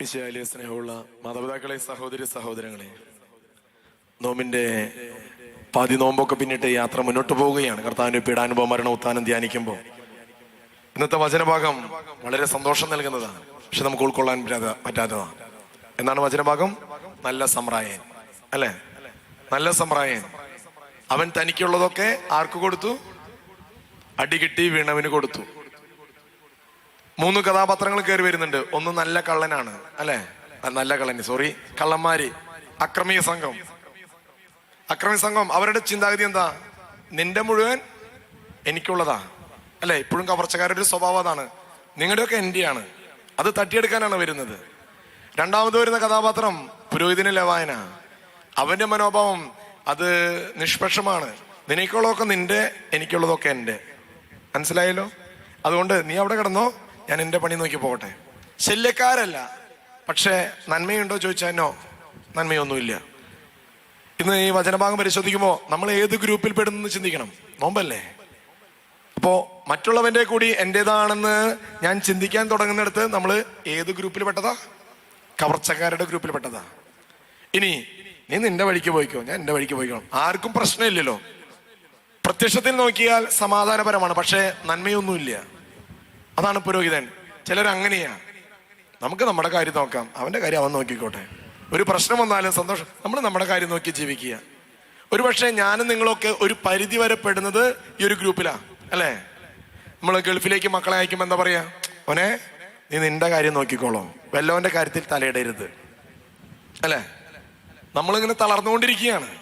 വിശാലിയ സ്നേഹമുള്ള മാതാപിതാക്കളെ സഹോദരി സഹോദരങ്ങളെ നോമിന്റെ പാതി നോമ്പൊക്കെ പിന്നിട്ട് യാത്ര മുന്നോട്ട് പോവുകയാണ്. കർത്താവിന്റെ പീഡാനുഭവ മരണ ഉത്താനം ധ്യാനിക്കുമ്പോൾ. ഇന്നത്തെ വചനഭാഗം വളരെ സന്തോഷം നൽകുന്നതാണ്. പക്ഷെ നമുക്ക് ഉൾക്കൊള്ളാൻ പറ്റാത്ത പറ്റാത്തതാണ്. എന്നാണ് വചനഭാഗം? നല്ല സമ്പ്രായൻ അല്ലെ? നല്ല സമ്പ്രായൻ അവൻ തനിക്കുള്ളതൊക്കെ ആർക്ക് കൊടുത്തു? അടികിട്ടി വീണവന് കൊടുത്തു. മൂന്ന് കഥാപാത്രങ്ങൾ കയറി വരുന്നുണ്ട്. ഒന്ന് നല്ല കള്ളനാണ്. അല്ലെ? നല്ല കള്ളന് സോറി കള്ളന്മാര്. അക്രമീയ സംഘം. അക്രമീയ സംഘം അവരുടെ ചിന്താഗതി എന്താ? നിന്റെ മുഴുവൻ എനിക്കുള്ളതാ. അല്ലെ? ഇപ്പോഴും കവർച്ചക്കാരുടെ ഒരു സ്വഭാവം അതാണ്. നിങ്ങളുടെയൊക്കെ എന്റെയാണ് അത് തട്ടിയെടുക്കാനാണ് വരുന്നത്. രണ്ടാമത് വരുന്ന കഥാപാത്രം പുരോഹിതന് ലവായന. അവന്റെ മനോഭാവം അത് നിഷ്പക്ഷമാണ്. നിനക്കുള്ളതൊക്കെ നിന്റെ എനിക്കുള്ളതൊക്കെ എന്റെ മനസ്സിലായല്ലോ? അതുകൊണ്ട് നീ അവിടെ കിടന്നോ? ഞാൻ എന്റെ പണി നോക്കി പോകട്ടെ? ശല്യക്കാരല്ല. പക്ഷേ നന്മയുണ്ടോ ചോദിച്ചാൽ നന്മയൊന്നുമില്ല. ഇന്ന് ഈ വചനഭാഗം പരിശോധിക്കുമ്പോൾ നമ്മൾ ഏത് ഗ്രൂപ്പിൽ പെടുന്നു ചിന്തിക്കണം. നോമ്പല്ലേ? അപ്പോ മറ്റുള്ളവന്റെ കൂടി എന്റേതാണെന്ന് ഞാൻ ചിന്തിക്കാൻ തുടങ്ങുന്നിടത്ത് നമ്മൾ ഏത് ഗ്രൂപ്പിൽ പെട്ടതാ? കവർച്ചക്കാരുടെ ഗ്രൂപ്പിൽ പെട്ടതാ. ഇനി നീ നിന്റെ വഴിക്ക് പോയിക്കോ. ഞാൻ എന്റെ വഴിക്ക് പോയിക്കോ ആർക്കും പ്രശ്നമില്ലല്ലോ. പ്രത്യക്ഷത്തിൽ നോക്കിയാൽ സമാധാനപരമാണ്. പക്ഷേ നന്മയൊന്നുമില്ല. അതാണ് പുരോഹിതൻ. ചിലർ അങ്ങനെയാ നമുക്ക് നമ്മുടെ കാര്യം നോക്കാം. അവന്റെ കാര്യം അവൻ നോക്കിക്കോട്ടെ. ഒരു പ്രശ്നം വന്നാലും സന്തോഷം. നമ്മൾ നമ്മുടെ കാര്യം നോക്കി ജീവിക്കുക. ഒരു പക്ഷേ ഞാനും നിങ്ങളൊക്കെ ഒരു പരിധി വരെ പെടുന്നത് ഈ ഒരു ഗ്രൂപ്പിലാ. അല്ലേ? നമ്മൾ ഗൾഫിലേക്ക് മക്കളെ അയക്കുമ്പോൾ എന്താ പറയാ? ഓനെ നീ നിന്റെ കാര്യം നോക്കിക്കോളോ. വല്ലവന്റെ കാര്യത്തിൽ തലയിടരുത്. അല്ലേ? നമ്മളിങ്ങനെ തളർന്നുകൊണ്ടിരിക്കുകയാണ്.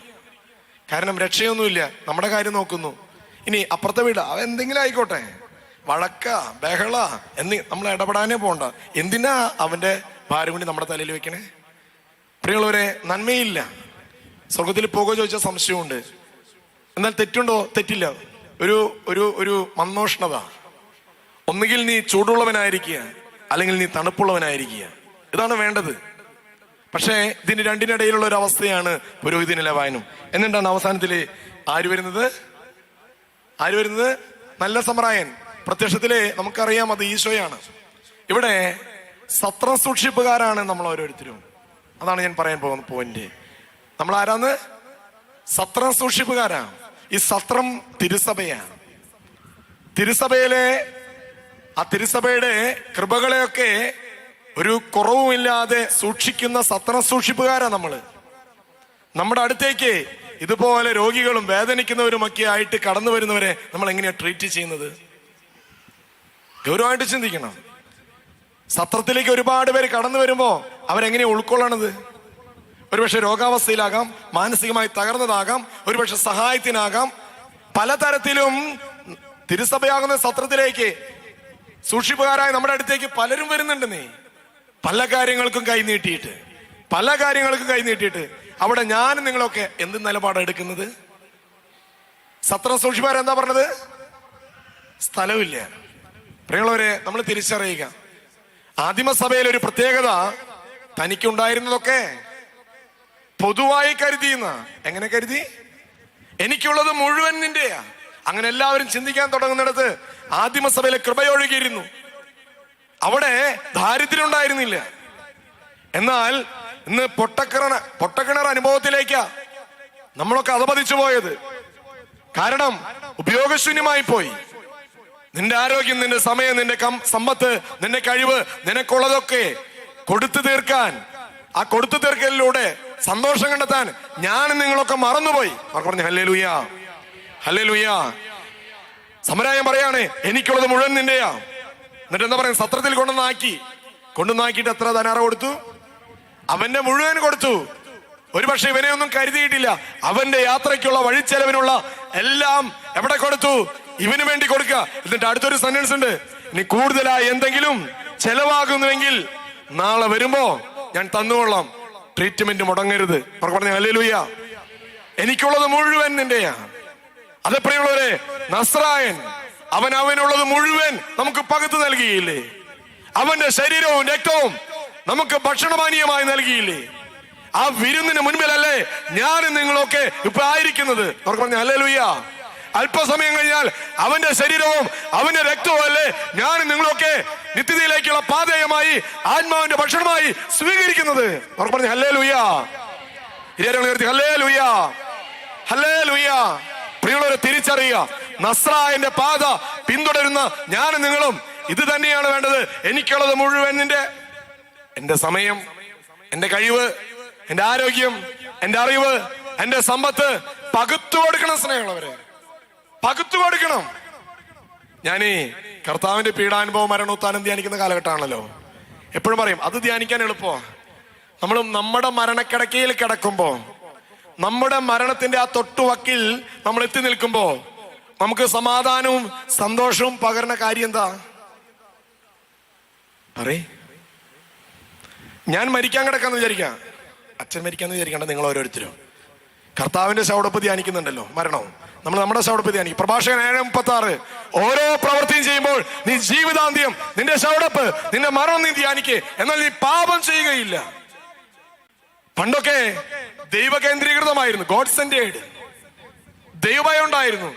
കാരണം രക്ഷയൊന്നുമില്ല. നമ്മുടെ കാര്യം നോക്കുന്നു. ഇനി അപ്പുറത്തെ വീട് അവ എന്തെങ്കിലും ആയിക്കോട്ടെ. വഴക്ക ബഹള എന്നീ നമ്മൾ ഇടപെടാനേ പോണ്ട. എന്തിനാ അവന്റെ ഭാരം കൊണ്ട് നമ്മുടെ തലയിൽ വെക്കണേ? പ്രിയമുള്ളവരെ നന്മയില്ല. സ്വർഗത്തിൽ പോകുക ചോദിച്ച സംശയമുണ്ട്. എന്നാൽ തെറ്റുണ്ടോ? തെറ്റില്ല. ഒരു ഒരു ഒരു മന്നോഷ്ണത ഒന്നുകിൽ നീ ചൂടുള്ളവനായിരിക്കുക അല്ലെങ്കിൽ നീ തണുപ്പുള്ളവനായിരിക്കുക. ഇതാണ് വേണ്ടത്. പക്ഷേ ഇതിന് രണ്ടിനിടയിലുള്ള ഒരു അവസ്ഥയാണ് പുരോഹിതി നിലവായനും എന്നിട്ടാണ് അവസാനത്തിൽ ആര് വരുന്നത്? ആര് വരുന്നത്? നല്ല സമ്പ്രായൻ പ്രത്യക്ഷത്തിൽ നമുക്കറിയാം അത് ഈശോയാണ്. ഇവിടെ സത്രം സൂക്ഷിപ്പുകാരാണ് നമ്മൾ ഓരോരുത്തരും. അതാണ് ഞാൻ പറയാൻ പോകുന്ന പോയിന്റ് നമ്മൾ ആരാന്ന്? സത്രം സൂക്ഷിപ്പുകാരാ ഈ സത്രം തിരുസഭയാണ്. തിരുസഭയിലെ ആ തിരുസഭയുടെ കൃപകളെയൊക്കെ ഒരു കുറവുമില്ലാതെ സൂക്ഷിക്കുന്ന സത്രം സൂക്ഷിപ്പുകാരാ നമ്മൾ. നമ്മുടെ അടുത്തേക്ക് ഇതുപോലെ രോഗികളും വേദനിക്കുന്നവരുമൊക്കെ ആയിട്ട് കടന്നു വരുന്നവരെ നമ്മൾ എങ്ങനെയാണ് ട്രീറ്റ് ചെയ്യുന്നത്? ഗൗരവമായിട്ട് ചിന്തിക്കണം. സത്രത്തിലേക്ക് ഒരുപാട് പേര് കടന്നു വരുമ്പോ അവരെങ്ങനെ ഉൾക്കൊള്ളണത്? ഒരുപക്ഷെ രോഗാവസ്ഥയിലാകാം മാനസികമായി തകർന്നതാകാം ഒരുപക്ഷെ സഹായത്തിനാകാം. പലതരത്തിലും തിരുസഭയാകുന്ന സത്രത്തിലേക്ക് സൂക്ഷിപ്പുകാരായ നമ്മുടെ അടുത്തേക്ക് പലരും വരുന്നുണ്ട് നീ. പല കാര്യങ്ങൾക്കും കൈ നീട്ടിയിട്ട്. പല കാര്യങ്ങൾക്കും കൈ നീട്ടിയിട്ട്. അവിടെ ഞാനും നിങ്ങളൊക്കെ എന്ത് നിലപാടാണ് എടുക്കുന്നത്? സത്രം സൂക്ഷിപ്പുകാരെന്താ പറഞ്ഞത്? സ്ഥലമില്ല. പ്രിയമുള്ളവരെ നമ്മൾ തിരിച്ചറിയുക. ആദിമസഭയിൽ ഒരു പ്രത്യേകത തനിക്കുണ്ടായിരുന്നതൊക്കെ പൊതുവായി കരുതിയെന്ന. എങ്ങനെ കരുതി? എനിക്കുള്ളത് മുഴുവൻ നിന്റെയാ. അങ്ങനെ എല്ലാവരും ചിന്തിക്കാൻ തുടങ്ങുന്നിടത്ത് ആദിമസഭയിലെ കൃപയൊഴുകിയിരുന്നു. അവിടെ ദാരിദ്ര്യം ഉണ്ടായിരുന്നില്ല എന്നാൽ ഇന്ന് പൊട്ടക്കിണർ പൊട്ടക്കിണർ അനുഭവത്തിലേക്കാ നമ്മളൊക്കെ അധപതിച്ചു പോയത്. കാരണം ഉപയോഗശൂന്യമായി പോയി. നിന്റെ ആരോഗ്യം നിന്റെ സമയം നിന്റെ സമ്പത്ത് നിന്റെ കഴിവ് നിനക്കുള്ളതൊക്കെ കൊടുത്തു തീർക്കാൻ. ആ കൊടുത്തു തീർക്കലിലൂടെ സന്തോഷം കണ്ടെത്താൻ ഞാൻ നിങ്ങളൊക്കെ മറന്നുപോയി. പറഞ്ഞു ഹല്ലേ ലുയാ ഹല്ലേ ലുയാ സമരായം പറയാണേ എനിക്കുള്ളത് മുഴുവൻ നിന്റെയാ. എന്നിട്ട് എന്താ പറയുക സത്രത്തിൽ കൊണ്ടുവന്നാക്കി. കൊണ്ടുവന്നാക്കിയിട്ട് എത്ര ധനാറ കൊടുത്തു? അവന്റെ മുഴുവൻ കൊടുത്തു. ഒരുപക്ഷെ ഇവനെ ഒന്നും കരുതിയിട്ടില്ല. അവന്റെ യാത്രയ്ക്കുള്ള വഴിച്ചെലവിനുള്ള എല്ലാം എവിടെ കൊടുത്തു? ഇവന് വേണ്ടി കൊടുക്കുക എന്നിട്ട് അടുത്തൊരു സെന്റൻസ് ഉണ്ട്. ഇനി കൂടുതലായി എന്തെങ്കിലും ചെലവാകുന്നുവെങ്കിൽ നാളെ വരുമ്പോ ഞാൻ തന്നുകൊള്ളാം. ട്രീറ്റ്മെന്റ് മുടങ്ങരുത്. പറഞ്ഞു അല്ലേലൂയ്യ എനിക്കുള്ളത് മുഴുവൻ നിന്റെയാ അത് പ്രിയമുള്ളവരെ നസ്രായൻ അവൻ അവനുള്ളത് മുഴുവൻ നമുക്ക് പകുത്ത് നൽകിയില്ലേ? അവന്റെ ശരീരവും രക്തവും നമുക്ക് ഭക്ഷണപാനീയമായി നൽകിയില്ലേ? ആ വിരുന്നിന് മുൻപിലല്ലേ ഞാനും നിങ്ങളൊക്കെ ഇപ്പൊ ആയിരിക്കുന്നത്? പറഞ്ഞു അല്ലേ ലുയ്യ അല്പസമയം കഴിഞ്ഞാൽ അവന്റെ ശരീരവും അവന്റെ രക്തവും അല്ലേ ഞാൻ നിങ്ങളൊക്കെ നിത്യതയിലേക്കുള്ള പാതയമായി ആത്മാവിന്റെ ഭക്ഷണമായി സ്വീകരിക്കുന്നത്. പറഞ്ഞു ഹല്ലേ ലുയ്യ ഉയർത്തി ഹല്ലേ ലുയ്യ ഹല്ലേ പ്രിയുള്ളവരെ തിരിച്ചറിയുക. നസ്രായന്റെ പാത പിന്തുടരുന്ന ഞാനും നിങ്ങളും ഇത് തന്നെയാണ് വേണ്ടത്. എനിക്കുള്ളത് മുഴുവൻ നിന്റെ എന്റെ സമയം എന്റെ കഴിവ് എന്റെ ആരോഗ്യം എന്റെ അറിവ് എന്റെ സമ്പത്ത് പകുത്തു കൊടുക്കണം സ്നേഹമുള്ളവരെ. പകുത്തു കൊടുക്കണം. ഞാനീ കർത്താവിന്റെ പീഡാനുഭവം മരണോത്താനം ധ്യാനിക്കുന്ന കാലഘട്ടമാണല്ലോ. എപ്പോഴും പറയും അത് ധ്യാനിക്കാൻ എളുപ്പമാ നമ്മൾ നമ്മുടെ മരണക്കിടക്കയിൽ കിടക്കുമ്പോ നമ്മുടെ മരണത്തിന്റെ ആ തൊട്ടുവക്കിൽ നമ്മൾ എത്തി നിൽക്കുമ്പോ നമുക്ക് സമാധാനവും സന്തോഷവും പകരുന്ന കാര്യം എന്താ? പറയേ. ഞാൻ മരിക്കാൻ കിടക്കാന്ന് വിചാരിക്കാം. അച്ഛൻ മരിക്കാന്ന് വിചാരിക്കണ്ട നിങ്ങൾ ഓരോരുത്തരും. കർത്താവിന്റെ ശവടപ്പ് ധ്യാനിക്കുന്നുണ്ടല്ലോ മരണവും. നമ്മൾ നമ്മുടെ ശവടപ്പ് ധ്യാനിക്കും പ്രഭാഷകൻ ഏഴ് മുപ്പത്തി ആറ് ഓരോ പ്രവൃത്തിയും ചെയ്യുമ്പോൾ നീ ജീവിതാന്ത്യം നിന്റെ ശവടപ്പ് നിന്റെ മരണം നീ ധ്യാനിക്കേ. എന്നാൽ നീ പാപം ചെയ്യുകയില്ല. പണ്ടൊക്കെ ദൈവ കേന്ദ്രീകൃതമായിരുന്നു ഗോഡ് സെന്റേഡ് ദൈവഭയം ഉണ്ടായിരുന്നു.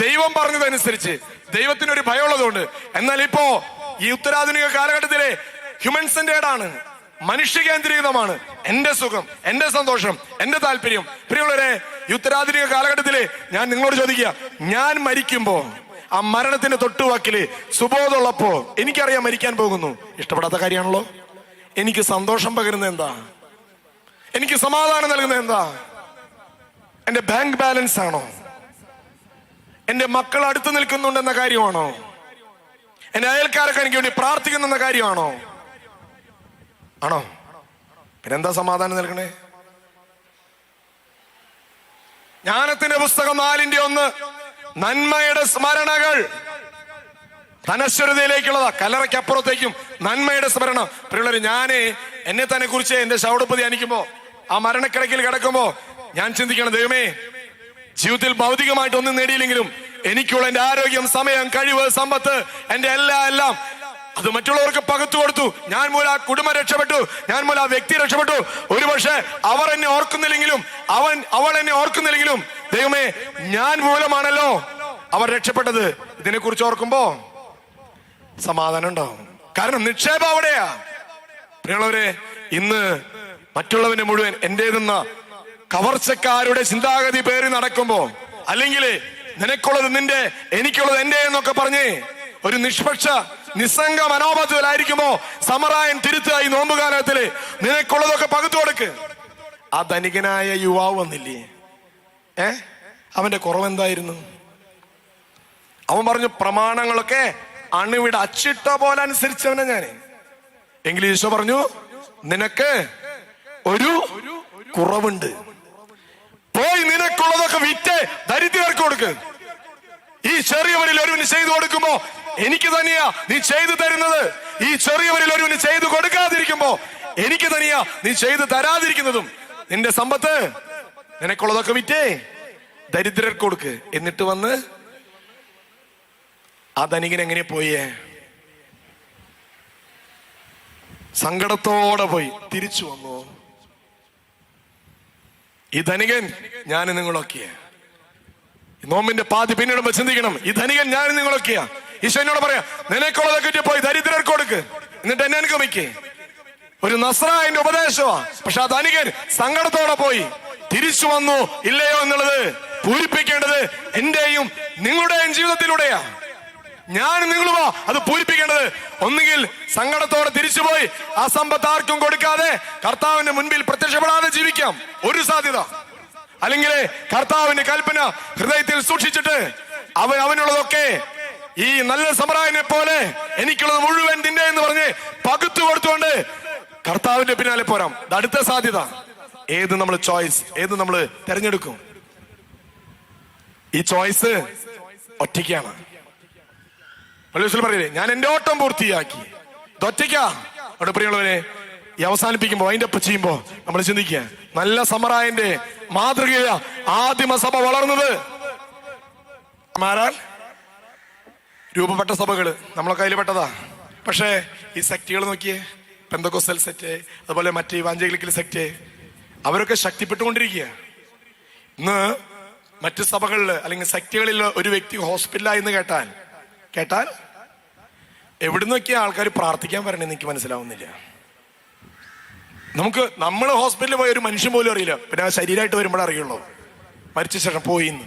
ദൈവം പറഞ്ഞതനുസരിച്ച്. ദൈവത്തിന് ഒരു ഭയമുള്ളതുകൊണ്ട്. എന്നാൽ ഇപ്പോ ഈ ഉത്തരാധുനിക കാലഘട്ടത്തിലെ ഹ്യൂമൻ സെന്റേഡ് ആണ്. മനുഷ്യ കേന്ദ്രീകൃതമാണ്. എന്റെ സുഖം എന്റെ സന്തോഷം എന്റെ താല്പര്യം. പ്രിയമുള്ളവരെ ഉത്തരാധുനിക കാലഘട്ടത്തിൽ ഞാൻ നിങ്ങളോട് ചോദിക്കുക ഞാൻ മരിക്കുമ്പോ ആ മരണത്തിന്റെ തൊട്ടുവാക്കിൽ സുബോധമുള്ളപ്പോ എനിക്കറിയാം മരിക്കാൻ പോകുന്നു. ഇഷ്ടപ്പെടാത്ത കാര്യമാണല്ലോ. എനിക്ക് സന്തോഷം പകരുന്ന എന്താ? എനിക്ക് സമാധാനം നൽകുന്നത് എന്താ? എന്റെ ബാങ്ക് ബാലൻസ് ആണോ? എന്റെ മക്കൾ അടുത്ത് നിൽക്കുന്നുണ്ടെന്ന കാര്യമാണോ? എന്റെ അയൽക്കാരൊക്കെ എനിക്ക് വേണ്ടി പ്രാർത്ഥിക്കുന്നെന്ന കാര്യമാണോ? ആണോ? പിന്നെന്താ സമാധാനം നൽകണേ? ജ്ഞാനത്തിന്റെ പുസ്തകം നാലിന്റെ ഒന്ന്. നന്മയുടെ സ്മരണകൾ. ധനശ്വരതയിലേക്കുള്ളതാ. കല്ലറയ്ക്കപ്പുറത്തേക്കും നന്മയുടെ സ്മരണ. പ്രിയുള്ളവർ ഞാനേ എന്നെ തന്നെ കുറിച്ച് എന്റെ ശവടുപ്പ് ധ്യാനിക്കുമ്പോ ആ മരണക്കിടക്കിൽ കിടക്കുമ്പോ ഞാൻ ചിന്തിക്കണം ദൈവമേ ജീവിതത്തിൽ ഭൗതികമായിട്ട് ഒന്നും നേടിയില്ലെങ്കിലും എനിക്കുള്ള എന്റെ ആരോഗ്യം സമയം കഴിവ് സമ്പത്ത് എന്റെ എല്ലാ എല്ലാം അത് മറ്റുള്ളവർക്ക് പകത്തു കൊടുത്തു. ഞാൻ മൂലം ആ കുടുംബം രക്ഷപ്പെട്ടു. ഞാൻ മൂലം ആ വ്യക്തി രക്ഷപ്പെട്ടു. ഒരുപക്ഷെ അവർ എന്നെ ഓർക്കുന്നില്ലെങ്കിലും അവൻ അവൾ എന്നെ ഓർക്കുന്നില്ലെങ്കിലും ദൈവമേ ഞാൻ മൂലമാണല്ലോ അവർ രക്ഷപ്പെട്ടത്. ഇതിനെ കുറിച്ച് ഓർക്കുമ്പോ സമാധാനം ഉണ്ടാവും. കാരണം നിക്ഷേപം അവിടെയാ. പ്രിയമുള്ളവരെ ഇന്ന് മറ്റുള്ളവനെ മുഴുവൻ എന്റേതെന്ന കവർച്ചക്കാരുടെ ചിന്താഗതി പേറി നടക്കുമ്പോ അല്ലെങ്കിൽ നിനക്കുള്ളത് നിന്റെ എനിക്കുള്ളത് എന്റെ എന്നൊക്കെ പറഞ്ഞ് ഒരു നിഷ്പക്ഷ നിസ്സംഗ മനോഭാവത്തിലായിരിക്കുമ്പോ സമറായൻ തിരുത്തുക ഈ നോമ്പുകാലത്തിൽ. നിനക്കുള്ളതൊക്കെ പകുത്തു കൊടുക്ക്. ആ ധനികനായ യുവാവ് വന്നില്ലേ? ഏ? അവന്റെ കുറവെന്തായിരുന്നു? അവൻ പറഞ്ഞു പ്രമാണങ്ങളൊക്കെ അണുവിടെ അച്ചിട്ട പോലെ അനുസരിച്ചവനെ ഞാൻ. എങ്കിൽ ഈശോ പറഞ്ഞു നിനക്ക് ഒരു കുറവുണ്ട്. പോയി നിനക്കുള്ളതൊക്കെ വിറ്റ് ദരിദ്രർക്ക് കൊടുക്ക്. ഈ ചെറിയവരിൽ ഒരുവിന് ചെയ്തു കൊടുക്കുമ്പോ എനിക്ക് തന്നെയാ നീ ചെയ്തു തരുന്നത്. ഈ ചെറിയവരിൽ ഒരുവിന് ചെയ്തു കൊടുക്കാതിരിക്കുമ്പോ എനിക്ക് തന്നെയാ നീ ചെയ്തു തരാതിരിക്കുന്നതും. നിന്റെ സമ്പത്ത് നിനക്കുള്ളതൊക്കെ വിറ്റേ. ദരിദ്രർക്ക് കൊടുക്ക്. എന്നിട്ട് വന്ന് ആ ധനികൻ എങ്ങനെ പോയേ? സങ്കടത്തോടെ പോയി. തിരിച്ചു വന്നു. ഈ ധനികൻ ഞാൻ നിങ്ങളൊക്കെയാ. നോമ്പിന്റെ പാതി പിന്നിടുമ്പോ ചിന്തിക്കണം. ഈ ധനികൻ ഞാൻ നിങ്ങളൊക്കെയാ. ഈശോ എന്നോട് പറയാ നിനക്കുള്ളതൊക്കെ പോയി ദരിദ്രർക്ക് കൊടുക്ക്. എന്നിട്ട് എന്നെ അനുഗമിക്കേ. ഒരു നസ്രായന്റെ ഉപദേശമാ. പക്ഷെ ആ ധനികൻ സങ്കടത്തോടെ പോയി. തിരിച്ചു വന്നു ഇല്ലയോ എന്നുള്ളത് പൂരിപ്പിക്കേണ്ടത് എന്റെയും നിങ്ങളുടെയും ജീവിതത്തിലൂടെയാ. ഞാൻ നിങ്ങളുമാ അത് പൂരിപ്പിക്കേണ്ടത്. ഒന്നുകിൽ സങ്കടത്തോടെ തിരിച്ചുപോയി ആ സമ്പത്ത് ആർക്കും കൊടുക്കാതെ കർത്താവിന്റെ മുൻപിൽ പ്രത്യക്ഷപ്പെടാതെ ജീവിക്കാം. ഒരു സാധ്യത. അല്ലെങ്കിൽ കർത്താവിന്റെ കൽപ്പന ഹൃദയത്തിൽ സൂക്ഷിച്ചിട്ട് അവൻ അവനുള്ളതൊക്കെ ഈ നല്ല സമറായനെ പോലെ എനിക്കുള്ളത് മുഴുവൻ നിന്റെ എന്ന് പറഞ്ഞ് പകുത്തു കൊടുത്തുകൊണ്ട് കർത്താവിന്റെ പിന്നാലെ പോരാം. അടുത്ത സാധ്യത. ഏത് നമ്മൾ ചോയ്സ് ഏത് നമ്മൾ തിരഞ്ഞെടുക്കും? ഈ ചോയ്സ് ഒറ്റയ്ക്കാണ്. പള്ളിവസിൽ പറയില്ലേ ഞാൻ എന്റെ ഓട്ടം പൂർത്തിയാക്കി. ഇതൊറ്റയ്ക്കാ അവിടെ പ്രിയമുള്ളവരെ ഈ അവസാനിപ്പിക്കുമ്പോ അതിന്റെ ഒപ്പം ചെയ്യുമ്പോ നമ്മൾ ചിന്തിക്കുക നല്ല സമറായന്റെ മാതൃകയാ ആദിമസഭ വളർന്നത്. മാറാൻ രൂപപ്പെട്ട സഭകൾ നമ്മളെ കയ്യിൽ പെട്ടതാ പക്ഷേ ഈ സെക്റ്റുകൾ നോക്കിയേ പെന്തക്കോസൽ സെറ്റ് അതുപോലെ മറ്റ് ഇവാഞ്ചലിക്കൽ സെറ്റ് അവരൊക്കെ ശക്തിപ്പെട്ടുകൊണ്ടിരിക്കുക. ഇന്ന് മറ്റു സഭകളിൽ അല്ലെങ്കിൽ സെക്റ്റുകളിൽ ഒരു വ്യക്തി ഹോസ്പിറ്റലായി എന്ന് കേട്ടാൽ കേട്ടാൽ എവിടുന്നൊക്കെയാ ആൾക്കാർ പ്രാർത്ഥിക്കാൻ വരണമെന്ന് എനിക്ക് മനസ്സിലാവുന്നില്ല. നമുക്ക് നമ്മൾ ഹോസ്പിറ്റലിൽ പോയ ഒരു മനുഷ്യൻ പോലും അറിയില്ല. പിന്നെ ആ ശരീരമായിട്ട് വരുമ്പോഴേ അറിയുള്ളൂ. മരിച്ച ശേഷം പോയി എന്ന്.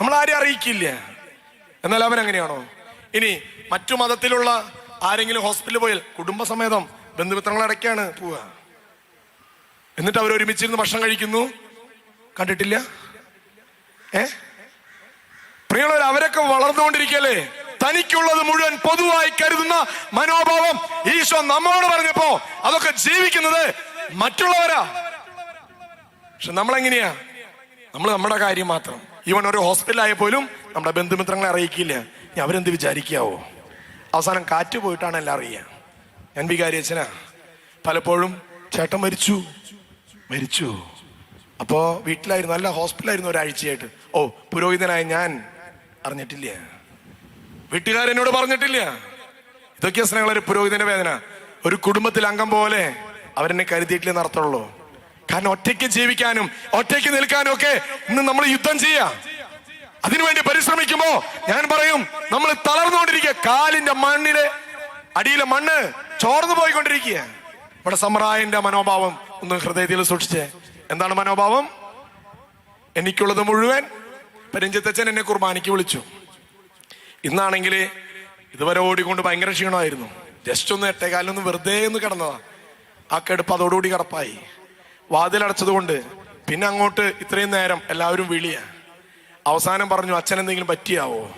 നമ്മൾ ആരും അറിയിക്കില്ല. എന്നാൽ അവൻ അങ്ങനെയാണോ ഇനി മറ്റു മതത്തിലുള്ള ആരെങ്കിലും ഹോസ്പിറ്റലിൽ പോയാൽ കുടുംബസമേതം ബന്ധുമിത്രങ്ങളടക്കാണ് പോവുക. എന്നിട്ട് അവർ ഒരുമിച്ചിരുന്ന് ഭക്ഷണം കഴിക്കുന്നു. കണ്ടിട്ടില്ല? ഏ? പ്രിയമുള്ളവർ അവരൊക്കെ വളർന്നുകൊണ്ടിരിക്കല്ലേ തനിക്കുള്ളത് മുഴുവൻ പൊതുവായി കരുതുന്ന മനോഭാവം ഈശോ നമ്മോട് പറഞ്ഞപ്പോ അതൊക്കെ ജീവിക്കുന്നത് മറ്റുള്ളവരാ. പക്ഷെ നമ്മളെങ്ങനെയാ? നമ്മൾ നമ്മുടെ കാര്യം മാത്രം. ഈവൻ ഒരു ഹോസ്പിറ്റലായ പോലും നമ്മുടെ ബന്ധുമിത്രങ്ങളെ അറിയിക്കില്ല. ഇനി അവരെന്ത് വിചാരിക്കാവോ? അവസാനം കാറ്റ് പോയിട്ടാണ് എല്ലാം അറിയുക. ഞാൻ വികാരി അച്ഛനാ പലപ്പോഴും ചേട്ടൻ മരിച്ചു. മരിച്ചു. അപ്പോ വീട്ടിലായിരുന്നു നല്ല ഹോസ്പിറ്റലായിരുന്നു ഒരാഴ്ചയായിട്ട്. ഓ പുരോഹിതനായ ഞാൻ അറിഞ്ഞിട്ടില്ല. വീട്ടുകാരെന്നോട് പറഞ്ഞിട്ടില്ല. ഇതൊക്കെയാ സ്നേഹമുള്ള ഒരു പുരോഹിതന്റെ വേദന. ഒരു കുടുംബത്തിൽ അംഗം പോലെ അവരെന്നെ കരുതിയിട്ടില്ലേ നടത്തുള്ളൂ. കാരണം ഒറ്റയ്ക്ക് ജീവിക്കാനും ഒറ്റയ്ക്ക് നിൽക്കാനും ഒക്കെ ഇന്ന് നമ്മൾ യുദ്ധം ചെയ്യാം. അതിനുവേണ്ടി പരിശ്രമിക്കുമ്പോ ഞാൻ പറയും നമ്മൾ തളർന്നുകൊണ്ടിരിക്കുക. കാലിന്റെ മണ്ണിലെ അടിയിലെ മണ്ണ് ചോർന്നു പോയിക്കൊണ്ടിരിക്കുക ഇവിടെ സമ്രായന്റെ മനോഭാവം ഒന്ന് ഹൃദയത്തിൽ സൂക്ഷിച്ചേ. എന്താണ് മനോഭാവം? എനിക്കുള്ളത് മുഴുവൻ പരിഞ്ചത്തച്ഛൻ എന്നെ കുർബാനയ്ക്ക് വിളിച്ചു. ഇന്നാണെങ്കിൽ ഇതുവരെ ഓടിക്കൊണ്ട് ഭയങ്കര ക്ഷീണമായിരുന്നു. ജസ്റ്റ് ഒന്ന് എട്ടേകാലൊന്ന് വെറുതെ ഒന്ന് കിടന്നതാ. ആ കെടുപ്പ് അതോടുകൂടി കിടപ്പായി. വാതിലടച്ചതുകൊണ്ട് പിന്നെ അങ്ങോട്ട് ഇത്രയും നേരം എല്ലാവരും വിളിയ. അവസാനം പറഞ്ഞു അച്ഛൻ എന്തെങ്കിലും പറ്റിയാവോ?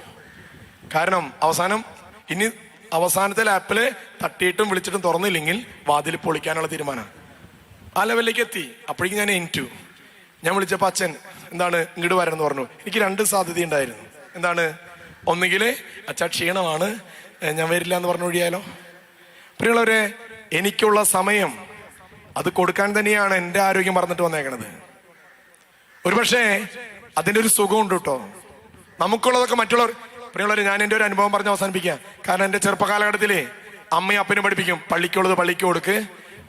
കാരണം അവസാനം ഇനി അവസാനത്തെ ലാപ്പിൽ തട്ടിയിട്ടും വിളിച്ചിട്ടും തുറന്നില്ലെങ്കിൽ വാതിൽ പൊളിക്കാനുള്ള തീരുമാനം. ആ ലെവലിലേക്ക് എത്തി. അപ്പോഴേക്കും ഞാൻ എനിറ്റു ഞാൻ വിളിച്ചപ്പോ അച്ഛൻ എന്താണ് ഇങ്ങോട്ട് വരണമെന്ന് പറഞ്ഞു. എനിക്ക് രണ്ട് സാധ്യത ഉണ്ടായിരുന്നു. എന്താണ്? ഒന്നുകിൽ അച്ഛ ക്ഷീണമാണ് ഞാൻ വരില്ല എന്ന് പറഞ്ഞു ഒഴിയാലോ പ്രിയമുള്ളവരെ എനിക്കുള്ള സമയം അത് കൊടുക്കാൻ തന്നെയാണ് എന്റെ ആരോഗ്യം പറഞ്ഞിട്ട് വന്നേക്കണത്. ഒരുപക്ഷെ അതിന്റെ ഒരു സുഖമുണ്ട് കേട്ടോ. നമുക്കുള്ളതൊക്കെ മറ്റുള്ളവർ പ്രിയമുള്ളവർ ഞാൻ എന്റെ ഒരു അനുഭവം പറഞ്ഞ് അവസാനിപ്പിക്കാം. കാരണം എന്റെ ചെറുപ്പകാലഘട്ടത്തിലെ അമ്മയും അപ്പനും പഠിപ്പിക്കും. പള്ളിക്കുള്ളത് പള്ളിക്ക് കൊടുക്ക്.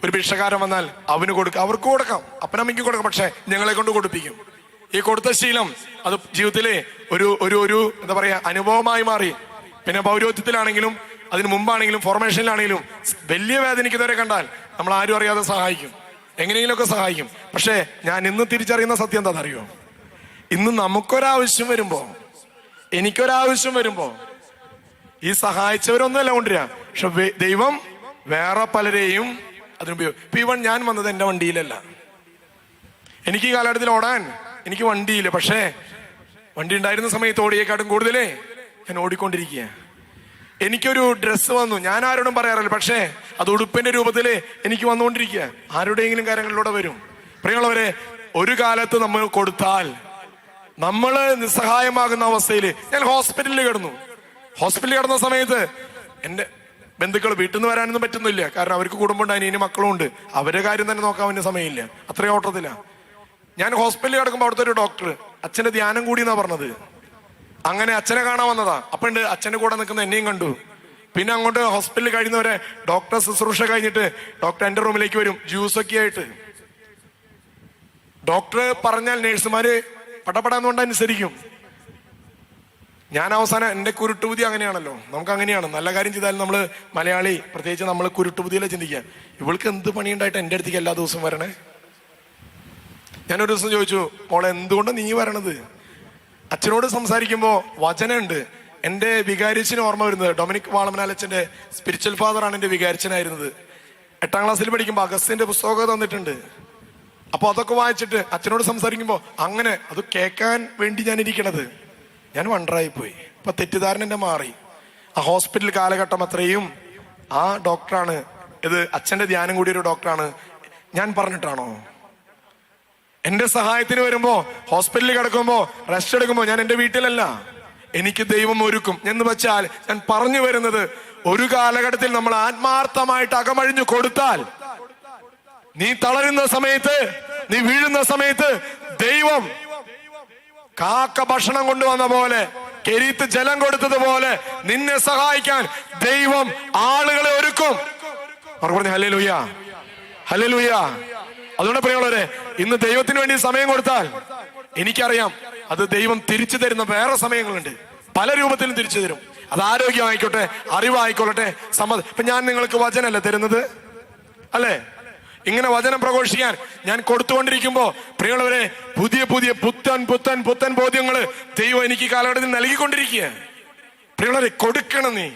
ഒരു ഭിക്ഷക്കാരൻ വന്നാൽ അവന് കൊടുക്കുക അവർക്ക് കൊടുക്കാം. അപ്പനമ്മയ്ക്ക് കൊടുക്കാം. പക്ഷെ ഞങ്ങളെ കൊണ്ട് കൊടുപ്പിക്കും. ഈ കൊടുത്ത ശീലം അത് ജീവിതത്തിലെ ഒരു ഒരു ഒരു എന്താ പറയാ അനുഭവമായി മാറി. പിന്നെ പൗരോഹിത്യത്തിലാണെങ്കിലും അതിന് മുമ്പാണെങ്കിലും ഫോർമേഷനിലാണെങ്കിലും വലിയ വേദനിക്കുന്നവരെ കണ്ടാൽ നമ്മൾ ആരും അറിയാതെ സഹായിക്കും. എങ്ങനെയെങ്കിലുമൊക്കെ സഹായിക്കും. പക്ഷേ ഞാൻ ഇന്ന് തിരിച്ചറിയുന്ന സത്യം എന്താണെന്നറിയോ? ഇന്ന് നമുക്കൊരാവശ്യം വരുമ്പോ എനിക്കൊരാവശ്യം വരുമ്പോ ഈ സഹായിച്ചവരൊന്നുമല്ല കൊണ്ടുവരിക. പക്ഷെ ദൈവം വേറെ പലരെയും അതിനുപയോഗം ഇപ്പൊ ഇവൻ ഞാൻ വന്നത് എന്റെ വണ്ടിയിലല്ല. എനിക്ക് ഈ കാലഘട്ടത്തിൽ ഓടാൻ എനിക്ക് വണ്ടിയില്ല. പക്ഷേ വണ്ടി ഉണ്ടായിരുന്ന സമയത്ത് ഓടിയേക്കാട്ടും കൂടുതലേ ഞാൻ ഓടിക്കൊണ്ടിരിക്കുക എനിക്കൊരു ഡ്രസ്സ് വന്നു. ഞാൻ ആരോടും പറയാറില്ല. പക്ഷേ അത് ഉടുപ്പിന്റെ രൂപത്തിൽ എനിക്ക് വന്നുകൊണ്ടിരിക്കുക ആരുടെയെങ്കിലും കാര്യങ്ങളിലൂടെ വരും. പ്രിയമുള്ളവരെ ഒരു കാലത്ത് നമ്മൾ കൊടുത്താൽ നമ്മൾ നിസ്സഹായമാകുന്ന അവസ്ഥയിൽ ഞാൻ ഹോസ്പിറ്റലിൽ കിടന്നു. ഹോസ്പിറ്റലിൽ കിടന്ന സമയത്ത് എന്റെ ബന്ധുക്കൾ വീട്ടിൽ നിന്ന് വരാനൊന്നും പറ്റുന്നില്ല. കാരണം അവർക്ക് കുടുംബമുണ്ട് അതിന് മക്കളും ഉണ്ട്. അവരുടെ കാര്യം തന്നെ നോക്കാൻ വേണ്ടി സമയമില്ല. അത്രയും ഓട്ടത്തില്ല ഞാൻ ഹോസ്പിറ്റലിൽ കിടക്കുമ്പോൾ അവിടുത്തെ ഒരു ഡോക്ടർ അച്ഛന്റെ ധ്യാനം കൂടി എന്നാ പറഞ്ഞത്. അങ്ങനെ അച്ഛനെ കാണാൻ വന്നതാ. അപ്പൊ ഉണ്ട് അച്ഛന്റെ കൂടെ നിൽക്കുന്ന എന്നെയും കണ്ടു. പിന്നെ അങ്ങോട്ട് ഹോസ്പിറ്റലിൽ കഴിയുന്നവരെ ഡോക്ടർ ശുശ്രൂഷ കഴിഞ്ഞിട്ട് ഡോക്ടർ എന്റെ റൂമിലേക്ക് വരും ജ്യൂസ് ഒക്കെ ആയിട്ട്. ഡോക്ടർ പറഞ്ഞാൽ നേഴ്സുമാര് പടപടാന്നുകൊണ്ട് അനുസരിക്കും ഞാൻ അവസാനം എന്റെ കുരുട്ടുപുതി അങ്ങനെയാണല്ലോ. നമുക്ക് അങ്ങനെയാണ് നല്ല കാര്യം ചെയ്താലും നമ്മൾ മലയാളി പ്രത്യേകിച്ച് നമ്മൾ കുരുട്ടുപുതിയിലെ ചിന്തിക്കുക. ഇവൾക്ക് എന്ത് പണിയുണ്ടായിട്ട് എന്റെ അടുത്തേക്ക് എല്ലാ ദിവസവും വരണേ? ഞാനൊരു ദിവസം ചോദിച്ചു മോളെ എന്തുകൊണ്ട് നീ വരണത്? അച്ഛനോട് സംസാരിക്കുമ്പോൾ വചനമുണ്ട് എന്റെ വികാരിച്ചിന് ഓർമ്മ വരുന്നത്. ഡൊമിനിക് വാളമനാലച്ഛന്റെ സ്പിരിച്വൽ ഫാദറാണ് എന്റെ വികാരിച്ചനായിരുന്നത്. എട്ടാം ക്ലാസ്സിൽ പഠിക്കുമ്പോൾ അഗസ്റ്റിന്റെ പുസ്തകമൊക്കെ തന്നിട്ടുണ്ട്. അപ്പോൾ അതൊക്കെ വായിച്ചിട്ട് അച്ഛനോട് സംസാരിക്കുമ്പോൾ അങ്ങനെ അത് കേൾക്കാൻ വേണ്ടി ഞാൻ ഇരിക്കണത് ഞാൻ വണ്ടറായി പോയി ഇപ്പൊ തെറ്റിദ്ധാരണ എന്നെ മാറി. ആ ഹോസ്പിറ്റൽ കാലഘട്ടം അത്രയും ആ ഡോക്ടറാണ്. ഇത് അച്ഛന്റെ ധ്യാനം കൂടിയൊരു ഡോക്ടറാണ്. ഞാൻ പറഞ്ഞിട്ടാണോ? എന്റെ സഹായത്തിന് വരുമ്പോ ഹോസ്പിറ്റലിൽ കിടക്കുമ്പോ റെസ്റ്റ് എടുക്കുമ്പോ ഞാൻ എന്റെ വീട്ടിലല്ല. എനിക്ക് ദൈവം ഒരുക്കും. എന്ന് വെച്ചാൽ ഞാൻ പറഞ്ഞു വരുന്നത് ഒരു കാലഘട്ടത്തിൽ നമ്മൾ ആത്മാർത്ഥമായിട്ട് അകമഴിഞ്ഞു കൊടുത്താൽ നീ തളരുന്ന സമയത്ത് നീ വീഴുന്ന സമയത്ത് ദൈവം കാക്ക ഭക്ഷണം കൊണ്ടുവന്ന പോലെ കെരീത്ത് ജലം കൊടുത്തതുപോലെ നിന്നെ സഹായിക്കാൻ ദൈവം ആളുകളെ ഒരുക്കും. പറഞ്ഞു ഹലേ ലുയ്യ ഹലേ ലൂയ അതുകൊണ്ട് പ്രിയമുള്ളവരെ ഇന്ന് ദൈവത്തിന് വേണ്ടി സമയം കൊടുത്താൽ എനിക്കറിയാം അത് ദൈവം തിരിച്ചു തരുന്ന വേറെ സമയങ്ങളുണ്ട്. പല രൂപത്തിലും തിരിച്ചു തരും. അത് ആരോഗ്യമായിക്കോട്ടെ അറിവായിക്കൊള്ളട്ടെ സമ്മത ഇപ്പൊ ഞാൻ നിങ്ങൾക്ക് വചനല്ലേ തരുന്നത്? അല്ലേ? ഇങ്ങനെ വചനം പ്രഘോഷിക്കാൻ ഞാൻ കൊടുത്തുകൊണ്ടിരിക്കുമ്പോ പ്രിയമുള്ളവരെ പുതിയ പുതിയ പുത്തൻ പുത്തൻ പുത്തൻ ബോധ്യങ്ങൾ ദൈവം എനിക്ക് കാലഘട്ടത്തിൽ നൽകിക്കൊണ്ടിരിക്കുക പ്രിയമുള്ളവരെ കൊടുക്കണം നീ.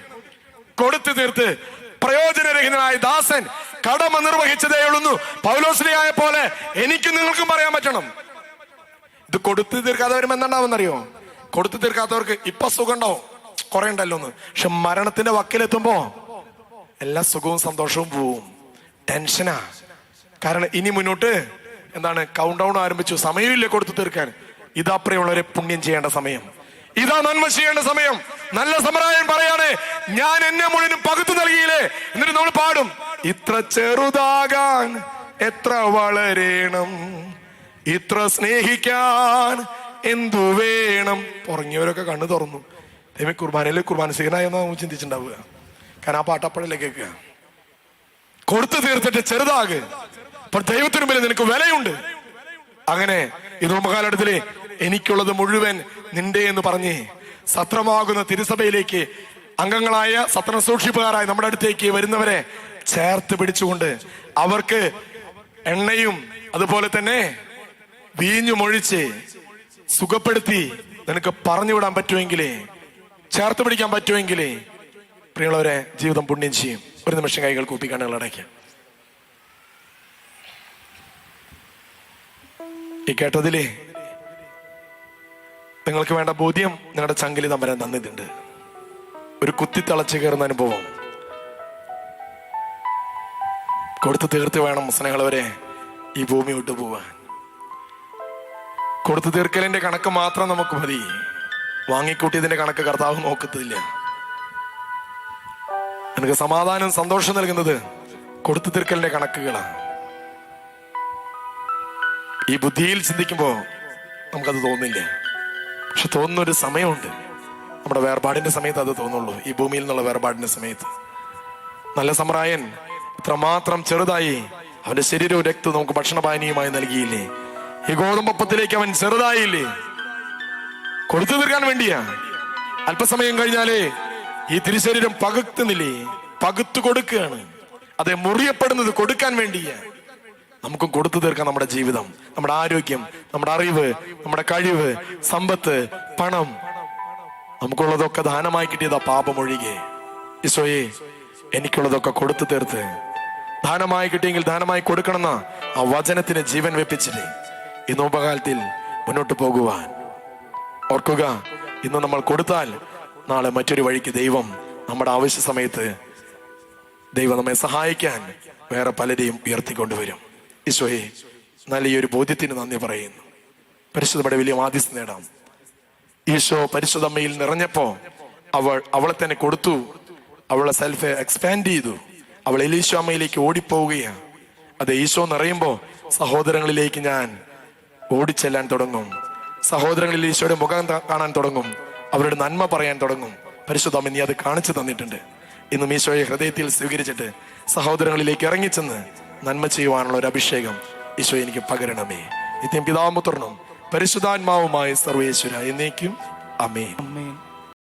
കൊടുത്തു തീർത്ത് പ്രയോജനരഹിതനായ ദാസൻ കടമ നിർവഹിച്ചതേ ഉള്ളൂ. പൗലോസ്ലിയായ പോലെ എനിക്കും നിങ്ങൾക്കും പറയാൻ പറ്റണം. ഇത് കൊടുത്തു തീർക്കാതെ വരുമ്പോ എന്താണ്ടാവുന്നറിയോ കൊടുത്തു തീർക്കാത്തവർക്ക് ഇപ്പൊ സുഖം ഉണ്ടാവും കുറെ ഉണ്ടല്ലോ ഒന്ന് പക്ഷെ മരണത്തിന്റെ വക്കിലെത്തുമ്പോ എല്ലാ സുഖവും സന്തോഷവും പോവും. ടെൻഷനാ കാരണം ഇനി മുന്നോട്ട് എന്താണ് കൗണ്ട് ഡൗൺ ആരംഭിച്ചു. സമയമില്ല കൊടുത്തു തീർക്കാൻ. ഇതാ പ്രിയമുള്ളവരെ പുണ്യം ചെയ്യേണ്ട സമയം. ഇതാ നന്മ ചെയ്യേണ്ട സമയം. നല്ല സമരായൻ പറയാണ്. ഞാൻ എന്നെ മുഴുവനും പകുത്തു നൽകിയില്ലേ? എന്നിട്ട് നമ്മൾ പാടും. ഇത്ര ചെറുതാകാൻ എത്ര വളരേണം? ഇത്ര സ്നേഹിക്കാൻ എന്തു വേണം? പുറങ്ങിയവരൊക്കെ കണ്ണു തുറന്നു. ദൈവം കുർബാനയിലെ കുർബാന സ്വീകരനായെന്നാ നമ്മൾ ചിന്തിച്ചിട്ടുണ്ടാവുക. കാരണം ആ പാട്ടപ്പഴല്ലേ കേൾക്കുക. കൊടുത്തു തീർത്തിട്ട് ചെറുതാക്. ദൈവത്തിന് മുമ്പിൽ നിനക്ക് വിലയുണ്ട്. അങ്ങനെ ഈ നോമ്പുകാലഘട്ടത്തിൽ എനിക്കുള്ളത് മുഴുവൻ നിന്റെ എന്ന് പറഞ്ഞ് സത്രമാകുന്ന തിരുസഭയിലേക്ക് അംഗങ്ങളായ സത്രം സൂക്ഷിപ്പുകാരായ നമ്മുടെ അടുത്തേക്ക് വരുന്നവരെ ചേർത്ത് പിടിച്ചുകൊണ്ട് അവർക്ക് എണ്ണയും അതുപോലെ തന്നെ വീഞ്ഞുമൊഴിച്ച് സുഖപ്പെടുത്തി നിനക്ക് പറഞ്ഞു വിടാൻ പറ്റുമെങ്കിലേ ചേർത്ത് പിടിക്കാൻ പറ്റുമെങ്കിലേ പ്രിയമുള്ളവരെ ജീവിതം പുണ്യം ചെയ്യും. ഒരു നിമിഷം കൈകൾ കൂപ്പി കണ്ണുകൾ അടയ്ക്കാം ഈ കേട്ടതിലേ നിങ്ങൾക്ക് വേണ്ട ബോധ്യം നിങ്ങളുടെ ചങ്കിലി തമ്പരാൻ തന്നിട്ടുണ്ട് ഒരു കുത്തി തിളച്ച് കയറുന്ന അനുഭവം. കൊടുത്തു തീർത്ത് വേണം സ്നേഹമുള്ളവരെ ഈ ഭൂമി വിട്ടു പോവാൻ. കൊടുത്തു തീർക്കലിന്റെ കണക്ക് മാത്രം നമുക്ക് മതി. വാങ്ങിക്കൂട്ടിയതിന്റെ കണക്ക് കർത്താവ് നോക്കത്തില്ല. എനിക്ക് സമാധാനം സന്തോഷം നൽകുന്നത് കൊടുത്തു തീർക്കലിന്റെ കണക്കുകളാണ്. ഈ ബുദ്ധിയിൽ ചിന്തിക്കുമ്പോൾ നമുക്കത് തോന്നില്ല. പക്ഷെ തോന്നുന്ന ഒരു സമയമുണ്ട്. നമ്മുടെ വേർപാടിന്റെ സമയത്ത് അത് തോന്നുള്ളൂ. ഈ ഭൂമിയിൽ നിന്നുള്ള വേർപാടിന്റെ സമയത്ത്. നല്ല സമറായൻ ഇത്രമാത്രം ചെറുതായി അവന്റെ ശരീരവും രക്തവും നമുക്ക് ഭക്ഷണപാനീയമായി നൽകിയില്ലേ? ഈ ഗോതമ്പപ്പത്തിലേക്ക് അവൻ ചെറുതായില്ലേ? കൊടുത്തു തീർക്കാൻ വേണ്ടിയാ. അല്പസമയം കഴിഞ്ഞാലേ ഈ തിരുശരീരം പകുത്തുന്നില്ലേ പകുത്തു കൊടുക്കുകയാണ്. അതെ മുറിയപ്പെടുന്നത് കൊടുക്കാൻ വേണ്ടിയാ. നമുക്കും കൊടുത്തു തീർക്കാം നമ്മുടെ ജീവിതം. നമ്മുടെ ആരോഗ്യം നമ്മുടെ അറിവ് നമ്മുടെ കഴിവ് സമ്പത്ത് പണം. നമുക്കുള്ളതൊക്കെ ദാനമായി കിട്ടിയതാ പാപമൊഴികെ ഈശോയെ എനിക്കുള്ളതൊക്കെ കൊടുത്തു തീർത്ത്. ദാനമായി കിട്ടിയെങ്കിൽ ദാനമായി കൊടുക്കണമെന്ന ആ വചനത്തിന് ജീവൻ വെപ്പിച്ചില്ലേ? ഇന്ന് ഉപകാലത്തിൽ മുന്നോട്ട് പോകുവാൻ. ഓർക്കുക ഇന്ന് നമ്മൾ കൊടുത്താൽ നാളെ മറ്റൊരു വഴിക്ക് ദൈവം നമ്മുടെ ആവശ്യ സമയത്ത് ദൈവം നമ്മെ സഹായിക്കാൻ വേറെ പലരെയും ഉയർത്തിക്കൊണ്ടുവരും. ഈശോയെ നല്ല ഈ ഒരു ബോധ്യത്തിന് നന്ദി പറയുന്നു. പരിശുദ്ധയുടെ വലിയ മാധ്യസ്ഥ നേടാം. ഈശോ പരിശുദ്ധമ്മയിൽ നിറഞ്ഞപ്പോ അവൾ അവളെ തന്നെ കൊടുത്തു. അവളെ സെൽഫ് എക്സ്പാൻഡ് ചെയ്തു. അവൾ എലീശാമയിലേക്ക് ഓടിപ്പോവുകയാണ്. അത് ഈശോ എന്നറിയുമ്പോൾ സഹോദരങ്ങളിലേക്ക് ഞാൻ ഓടിച്ചെല്ലാൻ തുടങ്ങും. സഹോദരങ്ങളിൽ ഈശോയുടെ മുഖം കാണാൻ തുടങ്ങും. അവരുടെ നന്മ പറയാൻ തുടങ്ങും. പരിശുദ്ധമ്മ നീ അത് കാണിച്ചു തന്നിട്ടുണ്ട്. ഇന്നും ഈശോയെ ഹൃദയത്തിൽ സ്വീകരിച്ചിട്ട് സഹോദരങ്ങളിലേക്ക് ഇറങ്ങിച്ചെന്ന് നന്മ ചെയ്യുവാനുള്ള ഒരു അഭിഷേകം ഈശോ എനിക്ക് പകരണമേ. നിത്യം പിതാമുത്രനും പരിശുദ്ധാത്മാവുമായ സർവേശ്വര എന്നേക്കും. അമേ അമ്മേൻ